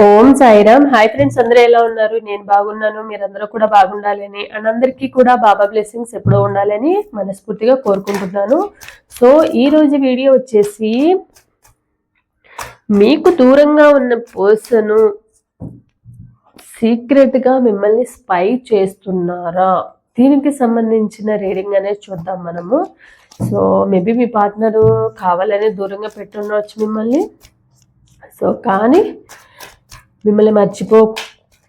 ఓం Sairam. Hi friends అందరూ ఎలా ఉన్నారు? నేను బాగున్నాను మీరందరూ కూడా బాగుండాలని అండ్ అందరికీ కూడా బాబా బ్లెస్సింగ్స్ ఎప్పుడూ ఉండాలని మనస్ఫూర్తిగా కోరుకుంటున్నాను. సో ఈ రోజు వీడియో వచ్చేసి మీకు దూరంగా ఉన్న పర్సన్ సీక్రెట్గా మిమ్మల్ని స్పై చేస్తున్నారా? దీనికి సంబంధించిన రీడింగ్ అనేది చూద్దాం మనము. సో మేబీ మీ పార్ట్నరు కావాలని దూరంగా పెట్టుండవచ్చు మిమ్మల్ని. సో కానీ మిమ్మల్ని మర్చిపో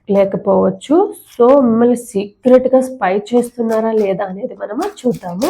లేకపోవచ్చు. సో మిమ్మల్ని సీక్రెట్గా స్పై చేస్తున్నారా లేదా అనేది మనము చూద్దాము.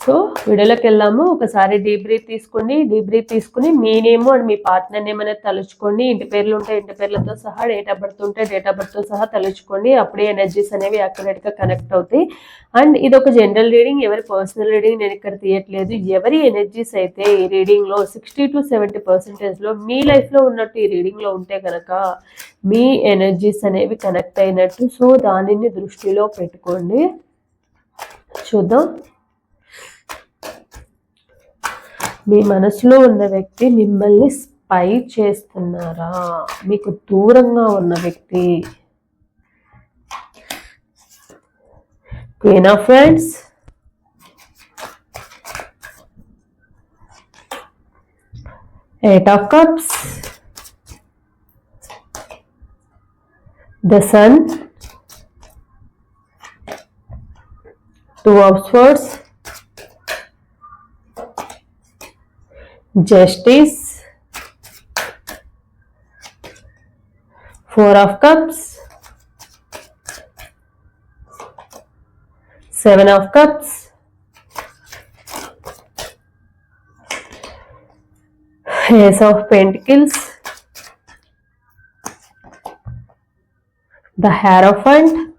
సో వీడియోలోకి వెళ్దాము ఒకసారి డీప్ బ్రీత్ తీసుకోండి. డీప్ బ్రీత్ తీసుకుని మీ నేమ్ అండ్ మీ పార్ట్నర్ నేమ్ అనేది తలుచుకోండి. ఇంటి పేర్లు ఉంటే ఇంటి పేర్లతో సహా డేట్ ఆఫ్ బర్త్ ఉంటే డేట్ ఆఫ్ బర్త్తో సహా తలుచుకోండి. అప్పుడే ఎనర్జీస్ అనేవి గా కనెక్ట్ అవుతాయి. అండ్ ఇది ఒక జనరల్ రీడింగ్ ఎవరి పర్సనల్ రీడింగ్ నేను ఇక్కడ తీయట్లేదు. ఎవరి ఎనర్జీస్ అయితే ఈ రీడింగ్లో సిక్స్టీ టు సెవెంటీ పర్సెంటేజ్లో మీ లైఫ్లో ఉన్నట్టు ఈ రీడింగ్లో ఉంటే కనుక మీ ఎనర్జీస్ అనేవి కనెక్ట్ అయినట్టు. సో దానిని దృష్టిలో పెట్టుకోండి. చూద్దాం. మీ మనసులో ఉన్న వ్యక్తి మిమ్మల్ని స్పై చేస్తున్నారా? మీకు దూరంగా ఉన్న వ్యక్తి. Queen of friends. Eight of cups. The sun. Two of swords. Justice four of cups seven of cups ace of pentacles the hierophant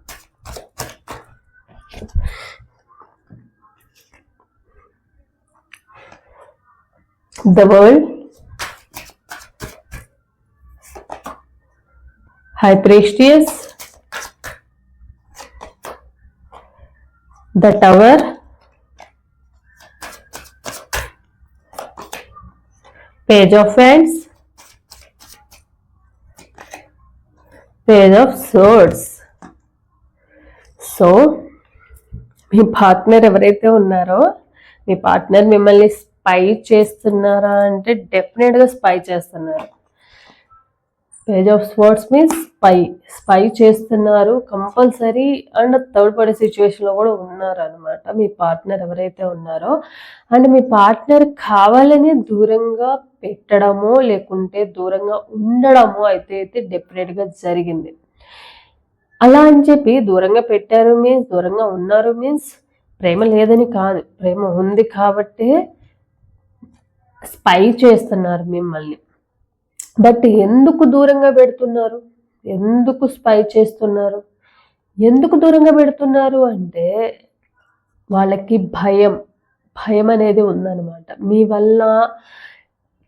the world, High Priestess, the Tower, Page of Wands, Page of Swords. So మీ partner ఎవరైతే ఉన్నారో మీ partner మిమ్మల్ని spy చేస్తున్నారా అంటే డెఫినెట్గా spy చేస్తున్నారు. Page of sports means spy spy చేస్తున్నారు compulsory and third party సిచ్యువేషన్లో కూడా ఉన్నారు అనమాట మీ పార్ట్నర్ ఎవరైతే ఉన్నారో. అండ్ మీ పార్ట్నర్ కావాలని దూరంగా పెట్టడమో లేకుంటే దూరంగా ఉండడమో అయితే అయితే డెఫినెట్గా జరిగింది. అలా అని చెప్పి దూరంగా పెట్టారు మీన్స్ దూరంగా ఉన్నారు మీన్స్ ప్రేమ లేదని కాదు. ప్రేమ ఉంది కాబట్టే స్పై చేస్తున్నారు మిమ్మల్ని. బట్ ఎందుకు దూరంగా పెడుతున్నారు? ఎందుకు స్పై చేస్తున్నారు? ఎందుకు దూరంగా పెడుతున్నారు అంటే వాళ్ళకి భయం. భయం అనేది ఉందన్నమాట. మీ వల్ల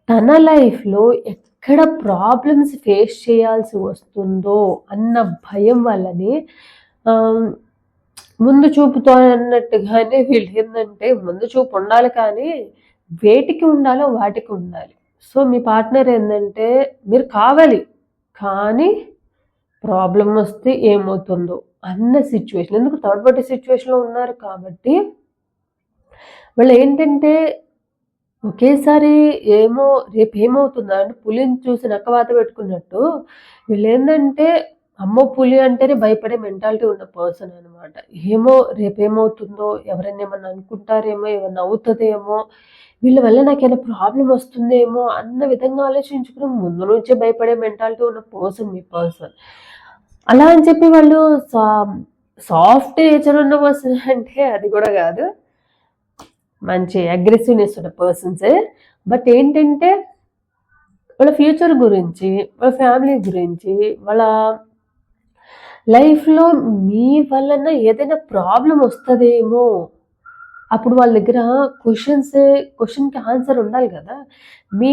తన లైఫ్లో ఎక్కడ ప్రాబ్లమ్స్ ఫేస్ చేయాల్సి వస్తుందో అన్న భయం వల్లని ముందు చూపుతో అన్నట్టుగానే వీళ్ళు ఏంటంటే ముందు చూపు ఉండాలి కానీ వేటికి ఉండాలో వాటికి ఉండాలి. సో మీ పార్ట్నర్ ఏంటంటే మీరు కావాలి కానీ ప్రాబ్లం వస్తే ఏమవుతుందో అన్న సిచ్యువేషన్. ఎందుకు థర్డ్ పార్టీ సిచ్యువేషన్లో ఉన్నారు కాబట్టి వాళ్ళు ఏంటంటే ఒకేసారి ఏమో రేపు ఏమవుతుందా అంటే పులిని చూసి నక్కవాత పెట్టుకున్నట్టు వీళ్ళు ఏంటంటే అమ్మో పులి అంటేనే భయపడే మెంటాలిటీ ఉన్న పర్సన్ అనమాట ఏమో రేపేమవుతుందో ఎవరైనా ఏమన్నా అనుకుంటారేమో ఏమన్నా అవుతుందేమో వీళ్ళ వల్ల నాకేమైనా ప్రాబ్లం వస్తుందేమో అన్న విధంగా ఆలోచించుకుని ముందు నుంచే భయపడే మెంటాలిటీ ఉన్న పర్సన్ మీ పర్సన్ అలా అని చెప్పి వాళ్ళు సాఫ్ట్ నేచర్ ఉన్న పర్సన్ అంటే అది కూడా కాదు. మంచి అగ్రెసివ్నెస్ ఉన్న పర్సన్సే బట్ ఏంటంటే వాళ్ళ ఫ్యూచర్ గురించి వాళ్ళ ఫ్యామిలీ గురించి వాళ్ళ లైఫ్‌లో మీ వలన ఏదైనా ప్రాబ్లం వస్తుందేమో అప్పుడు వాళ్ళ దగ్గర క్వశ్చన్స్ క్వశ్చన్కి ఆన్సర్ ఉండాలి కదా మీ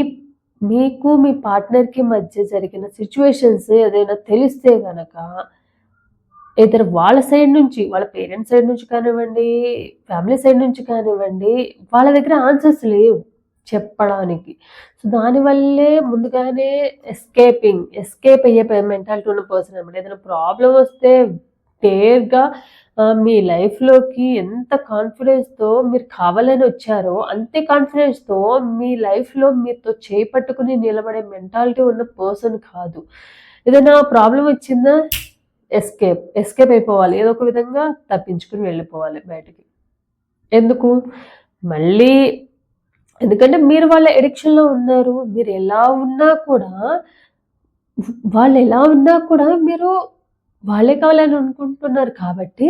మీకు మీ పార్ట్నర్‌కి మధ్య జరిగిన సిచ్యువేషన్స్ ఏదైనా తెలిస్తే కనుక ఇద్దరు వాళ్ళ సైడ్ నుంచి, వాళ్ళ పేరెంట్స్ సైడ్ నుంచి కానివ్వండి, ఫ్యామిలీ సైడ్ నుంచి కానివ్వండి, వాళ్ళ దగ్గర ఆన్సర్స్ లేవు చెప్పడానికి. సో, దానివల్లే ముందుగానే ఎస్కేపింగ్, ఎస్కేప్ అయ్యే మెంటాలిటీ ఉన్న పర్సన్ అనమాట. ఏదైనా ప్రాబ్లం వస్తే డేర్‌గా మీ లైఫ్‌లోకి ఎంత కాన్ఫిడెన్స్‌తో మీరు కావాలని వచ్చారో, అంతే కాన్ఫిడెన్స్‌తో మీ లైఫ్‌లో మీతో చేపట్టుకుని నిలబడే మెంటాలిటీ ఉన్న పర్సన్ కాదు. ఏదైనా ప్రాబ్లం వచ్చిందా ఎస్కేప్, ఎస్కేప్ అయిపోవాలి. ఏదో ఒక విధంగా తప్పించుకుని వెళ్ళిపోవాలి బయటికి. ఎందుకు? మళ్ళీ ఎందుకంటే మీరు వాళ్ళ ఎడిక్షన్లో ఉన్నారు. మీరు ఎలా ఉన్నా కూడా వాళ్ళు ఎలా ఉన్నా కూడా మీరు వాళ్ళే కావాలని అనుకుంటున్నారు కాబట్టి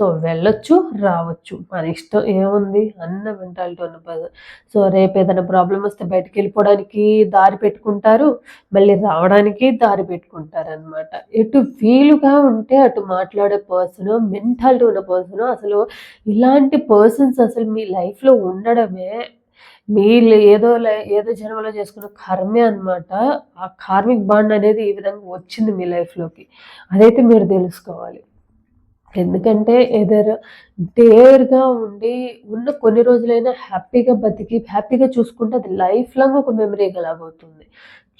సో, వెళ్ళొచ్చు, రావచ్చు. మన ఇష్టం ఏముంది అన్న మెంటాలిటీ ఉన్న పర్సన్. సో, రేపు ఏదైనా ప్రాబ్లం వస్తే బయటికెళ్ళిపోవడానికి దారి పెట్టుకుంటారు. మళ్ళీ రావడానికి దారి పెట్టుకుంటారు అనమాట ఎటు వీలుగా ఉంటే అటు మాట్లాడే పర్సన్ మెంటాలిటీ ఉన్న పర్సను అసలు ఇలాంటి పర్సన్స్ అసలు మీ లైఫ్‌లో ఉండడమే మీరు ఏదో లై ఏదో జన్మలో చేసుకున్న కర్మే అనమాట. ఆ కార్మిక్ బాండ్ అనేది ఈ విధంగా వచ్చింది మీ లైఫ్‌లోకి. అదైతే మీరు తెలుసుకోవాలి. ఎందుకంటే ఎదర్ డేర్‌గా ఉండి ఉన్న కొన్ని రోజులైనా హ్యాపీగా బతికి, హ్యాపీగా చూసుకుంటే అది లైఫ్ లాంగ్ ఒక మెమరీ లాగవుతుంది.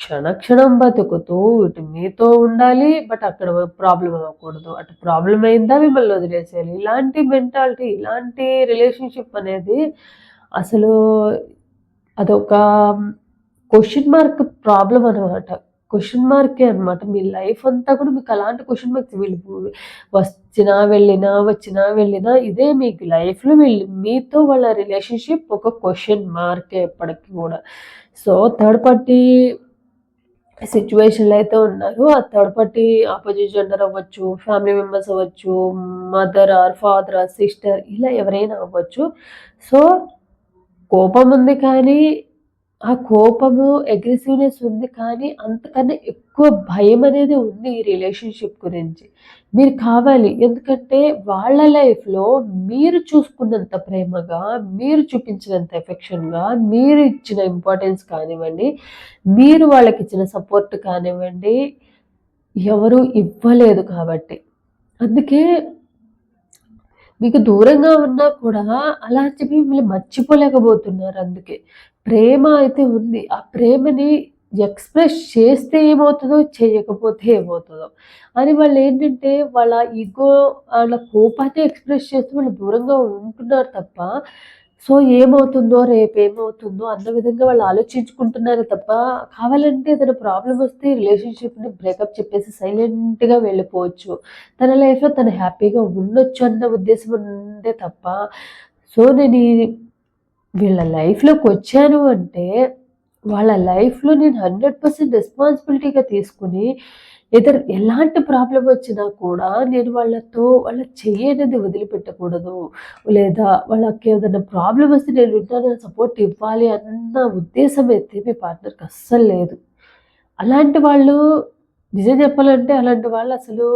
క్షణక్షణం బతుకుతూ ఇటు మీతో ఉండాలి. బట్ అక్కడ ప్రాబ్లం అవ్వకూడదు. అటు ప్రాబ్లమ్ అయిందా మిమ్మల్ని వదిలేసేయాలి. ఇలాంటి మెంటాలిటీ, ఇలాంటి రిలేషన్‌షిప్ అనేది అసలు అదొక క్వశ్చన్ మార్క్ ప్రాబ్లం అనమాట. క్వశ్చన్ మార్కే అనమాట. మీ లైఫ్ అంతా కూడా మీకు అలాంటి క్వశ్చన్ మార్క్స్ వీళ్ళు వచ్చినా, వెళ్ళినా, వచ్చినా, వెళ్ళినా ఇదే మీకు లైఫ్‌లో వీళ్ళు మీతో వాళ్ళ రిలేషన్‌షిప్ ఒక క్వశ్చన్ మార్కే ఎప్పటికీ కూడా సో, థర్డ్ పార్టీ సిచ్యువేషన్లో అయితే ఉన్నారు. ఆ థర్డ్ పార్టీ ఆపోజిట్ జెండర్ అవ్వచ్చు, ఫ్యామిలీ మెంబర్స్ అవ్వచ్చు, mother or father or sister ఇలా ఎవరైనా అవ్వచ్చు. సో, కోపం ఉంది కానీ, ఆ కోపము, అగ్రెసివ్‌నెస్ ఉంది కానీ, అంతకన్నా ఎక్కువ భయం అనేది ఉంది ఈ రిలేషన్‌షిప్ గురించి. మీరు కావాలి. ఎందుకంటే వాళ్ళ లైఫ్‌లో మీరు చూసుకున్నంత ప్రేమగా, మీరు చూపించినంత ఎఫెక్షన్‌గా, మీరు ఇచ్చిన ఇంపార్టెన్స్ కానివ్వండి, మీరు వాళ్ళకి ఇచ్చిన సపోర్ట్ కానివ్వండి, ఎవరు ఇవ్వలేదు కాబట్టి. అందుకే మీకు దూరంగా ఉన్నా కూడా అలా చెప్పి మిమ్మల్ని మర్చిపోలేకపోతున్నారు అందుకే. ప్రేమ అయితే ఉంది. ఆ ప్రేమని ఎక్స్‌ప్రెస్ చేస్తే ఏమవుతుందో చేయకపోతే ఏమవుతుందో అని వాళ్ళేంటంటే వాళ్ళ ఇగో, వాళ్ళ కోపాన్ని ఎక్స్‌ప్రెస్ చేస్తూ వాళ్ళు దూరంగా ఉంటున్నారు తప్ప, సో, ఏమవుతుందో, రేపు ఏమవుతుందో అన్న విధంగా వాళ్ళు ఆలోచించుకుంటున్నారు తప్ప, కావాలంటే తన ప్రాబ్లమ్ వస్తే రిలేషన్‌షిప్‌ని బ్రేకప్ చెప్పేసి సైలెంట్‌గా వెళ్ళిపోవచ్చు. తన లైఫ్‌లో తను హ్యాపీగా ఉండొచ్చు అన్న ఉద్దేశం ఉంటే తప్ప, సో, నేను వీళ్ళ లైఫ్లోకి వచ్చాను అంటే, వాళ్ళ లైఫ్‌లో నేను 100% రెస్పాన్సిబిలిటీగా తీసుకొని, ఎదర్ ఎలాంటి ప్రాబ్లం వచ్చినా కూడా నేను వాళ్ళతో వాళ్ళ చెయ్యి అనేది వదిలిపెట్టకూడదు. లేదా వాళ్ళకి ఏదైనా ప్రాబ్లం వస్తే నేను ఉంటానని సపోర్ట్ ఇవ్వాలి అన్న ఉద్దేశం అయితే మీ పార్ట్నర్‌కి అస్సలు లేదు. అలాంటి వాళ్ళు నిజం చెప్పాలంటే అలాంటి వాళ్ళు అసలు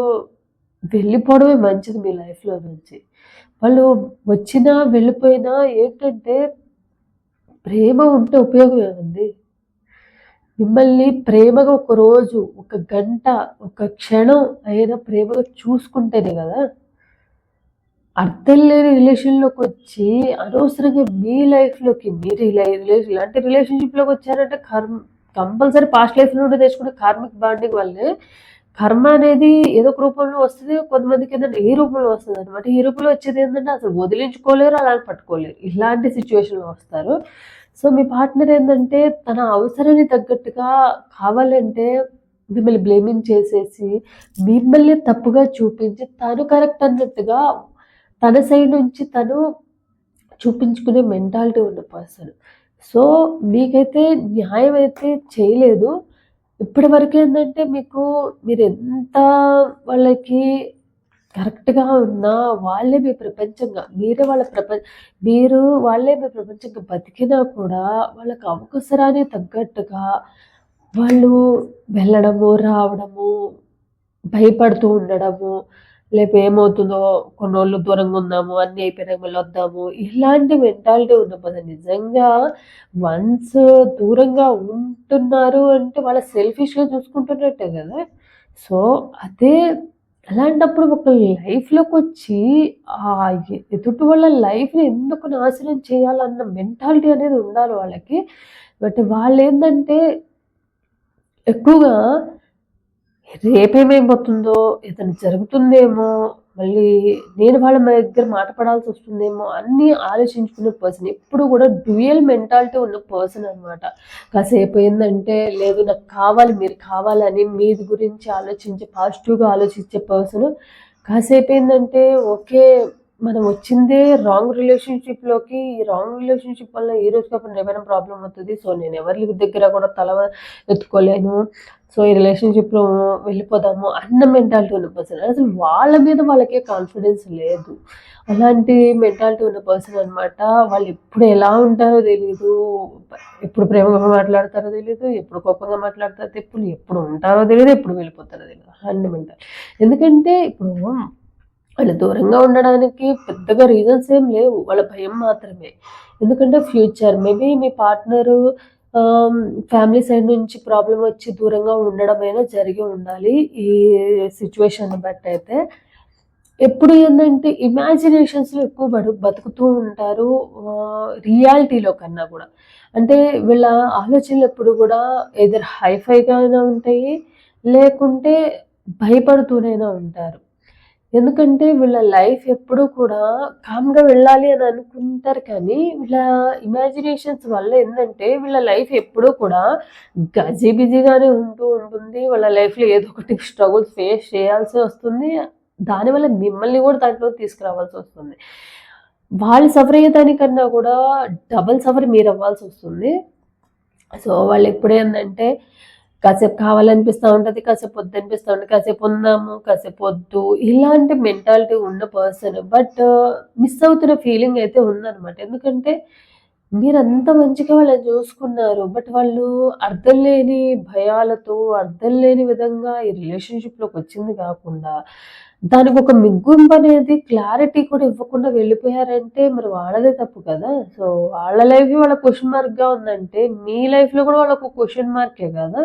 వెళ్ళిపోవడమే మంచిది మీ లైఫ్‌లో నుంచి. వాళ్ళు వచ్చినా, వెళ్ళిపోయినా ఏంటంటే ప్రేమ ఉంటే ఉపయోగం ఏముంది? మిమ్మల్ని ప్రేమగా ఒక రోజు, ఒక గంట, ఒక క్షణం అయినా ప్రేమగా చూసుకుంటేనే కదా అర్థం లేని రిలేషన్లోకి వచ్చి అనవసరంగా మీ లైఫ్‌లోకి మీరు రిలేషన్ ఇలాంటి రిలేషన్‌షిప్‌లోకి వచ్చారంటే కర్మ కంపల్సరీ పాస్ట్ లైఫ్ నుండి తెచ్చుకునే కార్మిక్ బాండింగ్ వల్లే కర్మ అనేది ఏదో ఒక రూపంలో వస్తుంది కొంతమందికి ఏంటంటే ఈ రూపంలో వస్తుంది అనమాట ఈ రూపంలో వచ్చేది ఏంటంటే అసలు వదిలించుకోలేరు, అలా పట్టుకోలేరు. ఇలాంటి సిచ్యువేషన్లో వస్తారు. సో, మీ పార్ట్నర్ ఏంటంటే తన అవసరానికి తగ్గట్టుగా కావాలంటే మిమ్మల్ని బ్లేమింగ్ చేసేసి, మిమ్మల్ని తప్పుగా చూపించి, తను కరెక్ట్ అన్నట్టుగా తన సైడ్ నుంచి తను చూపించుకునే మెంటాలిటీ ఉన్న పర్సన్. సో, మీకైతే న్యాయం అయితే చేయలేదు. ఇప్పటి వరకు ఏంటంటే మీకు మీరెంత వాళ్ళకి కరెక్ట్‌గా ఉన్నా వాళ్ళే మీ ప్రపంచంగా, మీరే వాళ్ళ ప్రపంచ మీరు వాళ్ళే మీ ప్రపంచంగా బతికినా కూడా వాళ్ళకి అవసరానికి తగ్గట్టుగా వాళ్ళు వెళ్ళడము, రావడము, భయపడుతూ ఉండడము లేకపోతే ఏమవుతుందో కొన్ని రోజులు దూరంగా ఉందాము అన్నీ అయిపోయినాక మళ్ళీ వద్దాము. ఇలాంటి మెంటాలిటీ ఉన్నప్పుడు నిజంగా వన్స్ దూరంగా ఉంటున్నారు అంటే వాళ్ళ సెల్ఫిష్గా చూసుకుంటున్నట్టే కదా. సో అదే అలాంటప్పుడు ఒక లైఫ్లోకి వచ్చి ఆ ఎదుటి వాళ్ళ లైఫ్ని ఎందుకు నాశనం చేయాలన్న మెంటాలిటీ అనేది ఉండాలి వాళ్ళకి. బట్ వాళ్ళు ఏంటంటే ఎక్కువగా రేపేమైపోతుందో ఇతను జరుగుతుందేమో మళ్ళీ నేను వాళ్ళ మా దగ్గర మాట పడాల్సి వస్తుందేమో అన్నీ ఆలోచించుకునే పర్సన్ ఎప్పుడు కూడా డ్యూయల్ మెంటాలిటీ ఉన్న పర్సన్ అనమాట కాసేపు ఏంటంటే లేదు నాకు కావాలి మీరు కావాలని మీది గురించి ఆలోచించే పాజిటివ్గా ఆలోచించే పర్సన్ కాసేపు ఏంటంటే ఓకే మనం వచ్చిందే రాంగ్ రిలేషన్షిప్లోకి ఈ రాంగ్ రిలేషన్షిప్ వల్ల ఈ రోజు కాకుండా ఏమైనా ప్రాబ్లం అవుతుంది? సో నేను ఎవరి దగ్గర కూడా తల ఎత్తుకోలేను. సో ఈ రిలేషన్షిప్లో వెళ్ళిపోదాము అన్న మెంటాలిటీ ఉన్న పర్సన్ అసలు వాళ్ళ మీద వాళ్ళకే కాన్ఫిడెన్స్ లేదు. అలాంటి మెంటాలిటీ ఉన్న పర్సన్ అనమాట వాళ్ళు ఎప్పుడు ఎలా ఉంటారో తెలియదు ఎప్పుడు ప్రేమగా మాట్లాడతారో తెలియదు ఎప్పుడు కోపంగా మాట్లాడతారో తెప్పుడు ఎప్పుడు ఉంటారో తెలియదు ఎప్పుడు వెళ్ళిపోతారో తెలియదు అన్న మెంటాలిటీ ఎందుకంటే ఇప్పుడు వాళ్ళు దూరంగా ఉండడానికి పెద్దగా రీజన్స్ ఏం లేవు. వాళ్ళ భయం మాత్రమే. ఎందుకంటే ఫ్యూచర్ మేబీ మీ పార్ట్నరు ఫ్యామిలీ సైడ్ నుంచి ప్రాబ్లం వచ్చి దూరంగా ఉండడమైనా జరిగి ఉండాలి ఈ సిచ్యువేషన్ బట్టి అయితే. ఎప్పుడు ఏంటంటే ఇమాజినేషన్స్లో ఎక్కువ బడు బతుకుతూ ఉంటారు రియాలిటీలో కన్నా కూడా. అంటే వీళ్ళ ఆలోచనలు ఎప్పుడు కూడా ఎదురు హైఫైగానే ఉంటాయి లేకుంటే భయపడుతూనైనా ఉంటారు. ఎందుకంటే వీళ్ళ లైఫ్ ఎప్పుడూ కూడా కామ్గా వెళ్ళాలి అని అనుకుంటారు కానీ వీళ్ళ ఇమాజినేషన్స్ వల్ల ఏంటంటే వీళ్ళ లైఫ్ ఎప్పుడూ కూడా గజీ బిజీగానే ఉంటూ ఉంటుంది. వాళ్ళ లైఫ్లో ఏదో ఒకటి స్ట్రగుల్స్ ఫేస్ చేయాల్సి వస్తుంది. దానివల్ల మిమ్మల్ని కూడా దాంట్లో తీసుకురావాల్సి వస్తుంది. వాళ్ళు సఫర్ అయ్యేదానికన్నా కూడా డబల్ సఫర్ మీరు అవ్వాల్సి వస్తుంది. సో వాళ్ళు ఎప్పుడు ఏంటంటే కాసేపు కావాలనిపిస్తూ ఉంటుంది కాసేపు వద్దు అనిపిస్తూ ఉంటుంది కాసేపు ఉందాము కాసేపు వద్దు. ఇలాంటి మెంటాలిటీ ఉన్న పర్సన్ బట్ మిస్ అవుతున్న ఫీలింగ్ అయితే ఉందన్నమాట. ఎందుకంటే మీరు అంత మంచిగా వాళ్ళని చూసుకున్నారు బట్ వాళ్ళు అర్థం లేని భయాలతో అర్థం లేని విధంగా ఈ రిలేషన్షిప్లోకి వచ్చింది కాకుండా దానికి ఒక మిగ్గుంపు అనేది క్లారిటీ కూడా ఇవ్వకుండా వెళ్ళిపోయారంటే మరి వాళ్ళదే తప్పు కదా. సో వాళ్ళ లైఫ్ వాళ్ళ క్వశ్చన్ మార్క్గా ఉందంటే మీ లైఫ్లో కూడా వాళ్ళకు క్వశ్చన్ మార్కే కదా.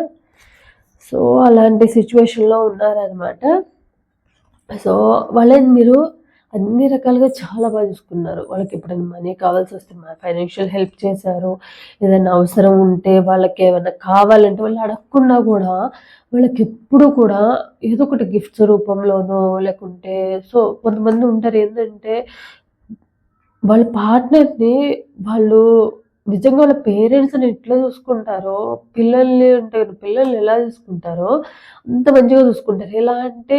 సో అలాంటి సిచ్యువేషన్లో ఉన్నారనమాట సో వాళ్ళని మీరు అన్ని రకాలుగా చాలా బాగా చూసుకున్నారు. వాళ్ళకి ఎప్పుడైనా మనీ కావాల్సి వస్తే ఫైనాన్షియల్ హెల్ప్ చేశారు. ఏదైనా అవసరం ఉంటే వాళ్ళకి ఏమైనా కావాలంటే వాళ్ళు అడగకుండా కూడా వాళ్ళకి ఎప్పుడు కూడా ఏదో ఒకటి గిఫ్ట్స్ రూపంలోనో లేకుంటే సో కొంతమంది ఉంటారు ఏంటంటే వాళ్ళ పార్ట్నర్ని వాళ్ళు నిజంగా వాళ్ళ పేరెంట్స్ని ఎట్లా చూసుకుంటారో పిల్లల్ని అంటే పిల్లల్ని ఎలా చూసుకుంటారో అంత మంచిగా చూసుకుంటారు. ఎలా అంటే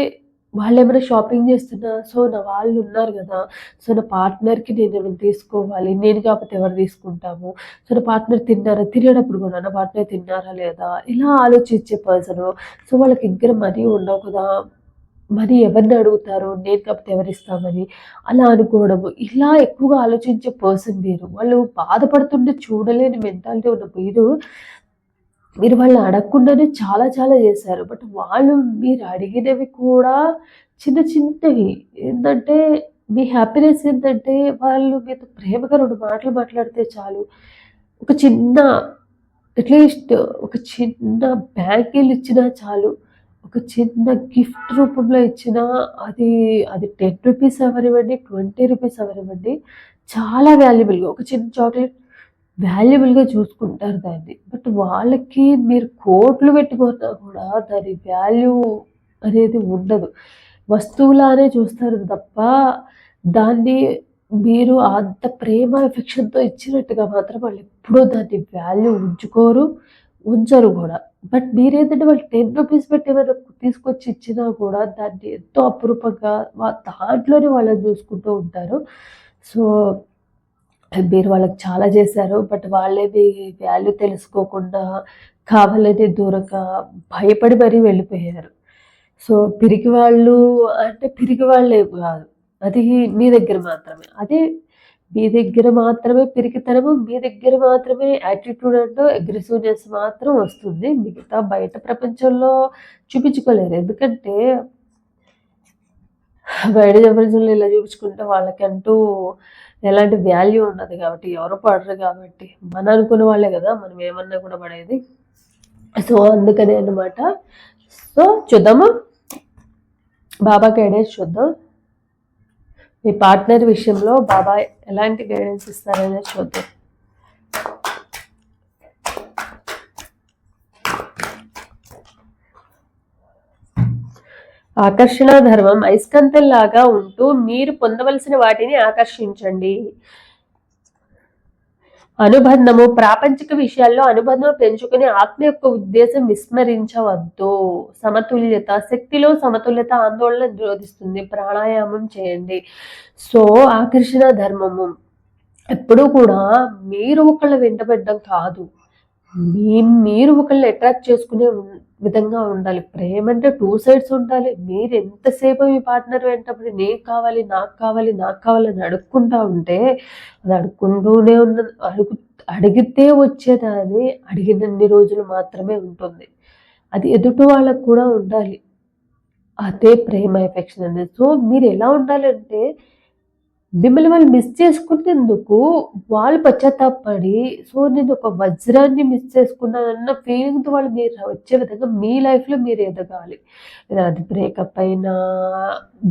వాళ్ళు ఏమైనా షాపింగ్ చేస్తున్నా సో నా వాళ్ళు ఉన్నారు కదా సో నా పార్ట్నర్కి నేను ఏమైనా తీసుకోవాలి నేను కాకపోతే ఎవరు తీసుకుంటాము సో నా పార్ట్నర్ తిన్నారా తినేటప్పుడు కూడా నా పార్ట్నర్ తిన్నారా లేదా ఇలా ఆలోచించే పర్సన్ సో వాళ్ళకి దగ్గర మనీ ఉండవు కదా. మరి ఎవరిని అడుగుతారు? నేను కాకపోతే ఎవరిస్తామని అలా అనుకోవడము. ఇలా ఎక్కువగా ఆలోచించే పర్సన్ మీరు వాళ్ళు బాధపడుతుంటే చూడలేని మెంటాలిటీ ఉన్న మీరు మీరు వాళ్ళని అడగకుండానే చాలా చాలా చేశారు. బట్ వాళ్ళు మీరు అడిగినవి కూడా చిన్న చిన్నవి. ఏంటంటే మీ హ్యాపీనెస్ ఏంటంటే వాళ్ళు మీతో ప్రేమగా రెండు మాటలు మాట్లాడితే చాలు. ఒక చిన్న అట్లీస్ట్ ఒక చిన్న బ్యాంకిల్ ఇచ్చినా చాలు. ఒక చిన్న గిఫ్ట్ రూపంలో ఇచ్చిన అది అది టెన్ రూపీస్ అవనివ్వండి ట్వంటీ రూపీస్ అవనివ్వండి చాలా వాల్యుబుల్గా ఒక చిన్న చాక్లెట్ వాల్యుబుల్గా చూసుకుంటారు దాన్ని. బట్ వాళ్ళకి మీరు కోట్లు పెట్టుకున్నా కూడా దాని వాల్యూ అనేది ఉండదు. వస్తువులానే చూస్తారు తప్ప దాన్ని మీరు అంత ప్రేమ ఎఫెక్షన్తో ఇచ్చినట్టుగా మాత్రం వాళ్ళు ఎప్పుడూ దాన్ని వాల్యూ ఉంచుకోరు ఉంచరు కూడా. బట్ మీరేంటంటే వాళ్ళు టెన్ రూపీస్ పెట్టి ఏమైనా తీసుకొచ్చి ఇచ్చినా కూడా దాన్ని ఎంతో అపురూపంగా వా- దాంట్లోనే వాళ్ళని చూసుకుంటూ ఉంటారు. సో మీరు వాళ్ళకి చాలా చేశారు. బట్ వాళ్ళే మీ వాల్యూ తెలుసుకోకుండా కావాలనే దూరంగా భయపడి మరీ వెళ్ళిపోయారు. సో పిరికి వాళ్ళు అంటే పిరికి వాళ్ళే కాదు. అది మీ దగ్గర మాత్రమే. అదే మీ దగ్గర మాత్రమే పిరికితనము మీ దగ్గర మాత్రమే యాటిట్యూడ్ అంటూ అగ్రెసివ్నెస్ మాత్రం వస్తుంది. మిగతా బయట ప్రపంచంలో చూపించుకోలేరు. ఎందుకంటే బయట ప్రపంచంలో ఇలా చూపించుకుంటే వాళ్ళకంటూ ఎలాంటి వాల్యూ ఉండదు కాబట్టి ఎవరు పడరు కాబట్టి. మన అనుకున్న వాళ్ళే కదా మనం ఏమన్నా కూడా పడేది. సో అందుకనే అన్నమాట. సో చూద్దాము? బాబా గైడెన్స్ చూద్దాం. మీ పార్ట్నర్ విషయంలో బాబా ఎలాంటి గైడెన్స్ ఇస్తారనేది చూద్దాం. ఆకర్షణ ధర్మం అయస్కంతంలాగా ఉంటూ మీరు పొందవలసిన వాటిని ఆకర్షించండి. అనుబంధము ప్రాపంచిక విషయాల్లో అనుబంధం పెంచుకునే ఆత్మ యొక్క ఉద్దేశం విస్మరించవద్దు. సమతుల్యత శక్తిలో సమతుల్యత ఆందోళన నిరోధిస్తుంది. ప్రాణాయామం చేయండి. సో ఆకర్షణ ధర్మము. ఎప్పుడూ కూడా మీరు ఒకళ్ళు వెంటబడ్డం కాదు. మీ మీరు ఒకళ్ళని అట్రాక్ట్ చేసుకునే విధంగా ఉండాలి. ప్రేమ అంటే టూ సైడ్స్ ఉండాలి. మీరు ఎంతసేపు మీ పార్ట్నర్ వెంటప్పుడు నీకు కావాలి నాకు కావాలి నాకు కావాలని అడుక్కుంటా ఉంటే అది అడుక్కుంటూనే ఉన్న అడుగు అడిగితే వచ్చేది అది అడిగినన్ని రోజులు మాత్రమే ఉంటుంది. అది ఎదుటి వాళ్ళకు కూడా ఉండాలి. అదే ప్రేమ ఎఫెక్షన్ అనేది. సో మీరు ఎలా ఉండాలంటే మిమ్మల్ని వాళ్ళు మిస్ చేసుకునేందుకు వాళ్ళు పశ్చాత్తాపడి సో నేను ఒక వజ్రాన్ని మిస్ చేసుకున్నానన్న ఫీలింగ్తో వాళ్ళు మీరు వచ్చే విధంగా మీ లైఫ్లో మీరు ఎదగాలి. అది బ్రేకప్ అయినా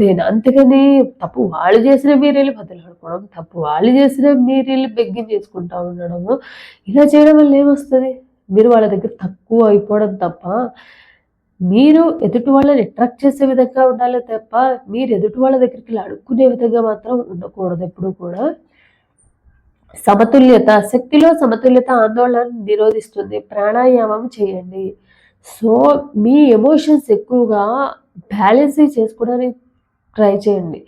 దేని అంతేగాని తప్పు వాళ్ళు చేసిన మీరు వెళ్ళి బదులాడుకోవడం తప్పు వాళ్ళు చేసిన మీరు వెళ్ళి బెగ్గింగ్ చేసుకుంటా ఉండడము ఇలా చేయడం వల్ల ఏమొస్తుంది? మీరు వాళ్ళ దగ్గర తక్కువ అయిపోవడం తప్ప మీరు ఎదుటి వాళ్ళని అట్రాక్ట్ చేసే విధంగా ఉండాలి తప్ప మీరు ఎదుటి వాళ్ళ దగ్గరికి వెళ్ళి అడుక్కునే విధంగా మాత్రం ఉండకూడదు ఎప్పుడు కూడా. సమతుల్యత శక్తిలో సమతుల్యత ఆందోళన నిరోధిస్తుంది. ప్రాణాయామం చేయండి. సో మీ ఎమోషన్స్ ఎక్కువగా బ్యాలెన్స్ చేసుకోవడానికి ట్రై చేయండి.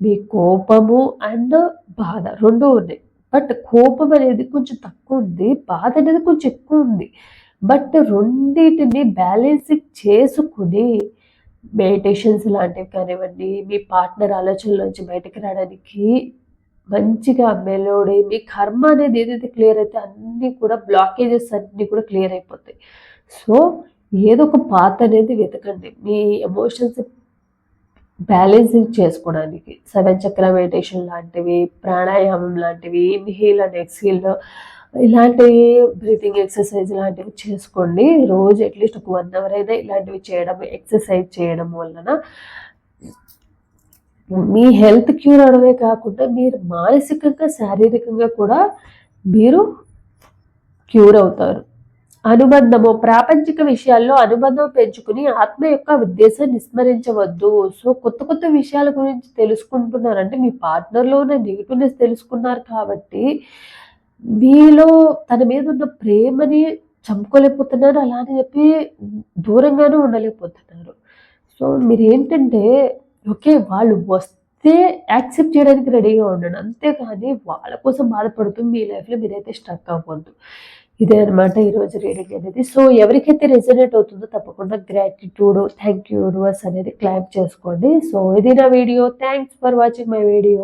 మీ కోపము అండ్ బాధ రెండు ఉన్నాయి. బట్ కోపం అనేది కొంచెం తక్కువ ఉంది. బాధ అనేది కొంచెం ఎక్కువ ఉంది. బట్ రెండింటిని బ్యాలెన్స్ చేసుకుని మెడిటేషన్స్ లాంటివి కానివ్వండి మీ పార్ట్నర్ ఆలోచనలోంచి బయటకు రావడానికి మంచిగా మెలోడీ మీ కర్మ అనేది ఏదైతే క్లియర్ అయితే అన్నీ కూడా బ్లాకేజెస్ అన్నీ కూడా క్లియర్ అయిపోతాయి. సో ఏదో ఒక పాత అనేది వెతకండి. మీ ఎమోషన్స్ బ్యాలెన్సింగ్ చేసుకోవడానికి. సెవెన్ చక్ర మెడిటేషన్ లాంటివి ప్రాణాయామం లాంటివి ఇన్హీల్ అండ్ ఎక్స్హీల్ ఇలాంటివి బ్రీతింగ్ ఎక్సర్సైజ్ లాంటివి చేసుకోండి. రోజు అట్లీస్ట్ ఒక వన్ అవర్ అయినా ఇలాంటివి చేయడం ఎక్సర్సైజ్ చేయడం వలన మీ హెల్త్ క్యూర్ అవడమే కాకుండా మీరు మానసికంగా శారీరకంగా కూడా మీరు క్యూర్ అవుతారు. అనుబంధము ప్రాపంచిక విషయాల్లో అనుబంధం పెంచుకుని ఆత్మ యొక్క ఉద్దేశాన్ని విస్మరించవద్దు సో కొత్త కొత్త విషయాల గురించి తెలుసుకుంటున్నారంటే మీ పార్ట్నర్లోనే నెగిటివ్నెస్ తెలుసుకున్నారు కాబట్టి మీలో తన మీద ఉన్న ప్రేమని చంపుకోలేకపోతున్నారు. అలా అని చెప్పి దూరంగానే ఉండలేకపోతున్నారు. సో మీరు ఏంటంటే ఓకే వాళ్ళు వస్తే యాక్సెప్ట్ చేయడానికి రెడీగా ఉండండి. అంతేకాని వాళ్ళ కోసం బాధపడుతూ మీ లైఫ్లో మీరైతే స్ట్రక్ అవ్వద్దు. ఇదే అనమాట ఈరోజు రీడింగ్ అనేది. సో ఎవరికైతే రెజనేట్ అవుతుందో తప్పకుండా గ్రాటిట్యూడ్ థ్యాంక్ యూ యూనివర్స్ అనేది క్లైమ్ చేసుకోండి. సో ఇది నా video. Thanks for watching my video